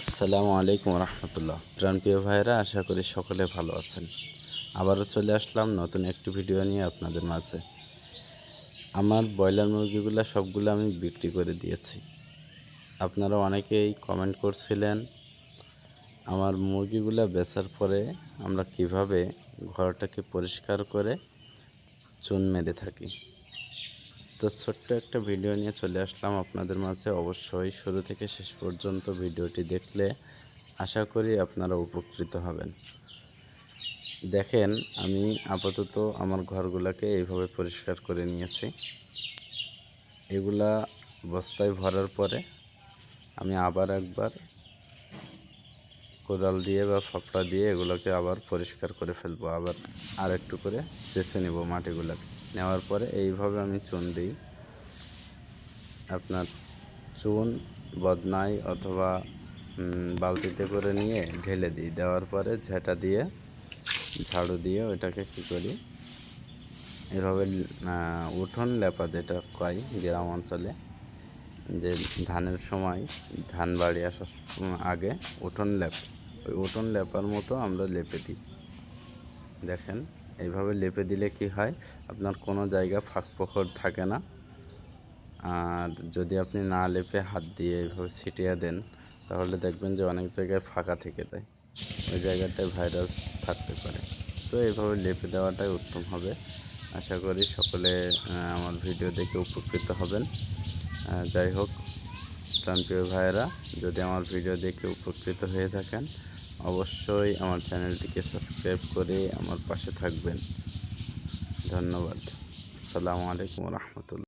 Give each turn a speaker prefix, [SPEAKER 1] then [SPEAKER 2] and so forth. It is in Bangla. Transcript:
[SPEAKER 1] আসসালামু আলাইকুম রহমতুল্লাহ। প্রাণপ্রিয় ভাইরা আশা করি সকলে ভালো আছেন। আবারও চলে আসলাম নতুন একটি ভিডিও নিয়ে আপনাদের মাঝে। আমার ব্রয়লার মুরগিগুলো সবগুলো আমি বিক্রি করে দিয়েছি। আপনারা অনেকেই কমেন্ট করছিলেন, আমার মুরগিগুলো বেচার পরে আমরা কীভাবে ঘরটাকে পরিষ্কার করে চুন মেরে থাকি। তো ছোট্ট একটা ভিডিও নিয়ে চলে আসলাম আপনাদের মাঝে। অবশ্যই শুরু থেকে শেষ পর্যন্ত ভিডিওটি দেখলে আশা করি আপনারা উপকৃত হবেন। দেখেন, আমি আপাতত আমার ঘরগুলোকে এইভাবে পরিষ্কার করে নিয়েছি। এগুলা বস্তায় ভরার পরে আমি আবার একবার কোদাল দিয়ে বা ফাপড়া দিয়ে এগুলোকে আবার পরিষ্কার করে ফেলব। আবার আর একটু করে চেঁচে নেব মাটিগুলোকে। নেওয়ার পরে এইভাবে আমি চুন দিই। আপনার চুন, বদনাই অথবা বালতিতে করে নিয়ে ঢেলে দিই। দেওয়ার পরে ঝেঁটা দিয়ে, ঝাড়ু দিয়ে ওইটাকে কী করি? এভাবে উঠোন লেপা যেটা কয় গ্রাম অঞ্চলে, যে ধানের সময় ধান বাড়ি আসার আগে উঠোন লেপ, ওই উঠোন লেপার মতো আমরা লেপে দিই। দেখেন এইভাবে লেপে দিলে কি হয়? আপনার কোনো জায়গা ফাঁক ফোকর থাকে না। আর যদি আপনি না লেপে হাত দিয়ে এইভাবে ছিটিয়ে দেন, তাহলে দেখবেন যে অনেক জায়গায় ফাঁকা থেকে যায়। ওই জায়গাটায় ভাইরাস থাকতে পারে। তো এইভাবে লেপে দেওয়াটাই উত্তম হবে। আশা করি সকলে আমার ভিডিও দেখে উপকৃত হবেন। যাই হোক, প্রাণপ্রিয় ভাইয়েরা, যদি আমার ভিডিও দেখে উপকৃত হয়ে থাকেন অবশ্যই আমার চ্যানেলটিকে সাবস্ক্রাইব করে আমার পাশে থাকবেন। ধন্যবাদ। আসসালামু আলাইকুম রহমতুল্লাহ।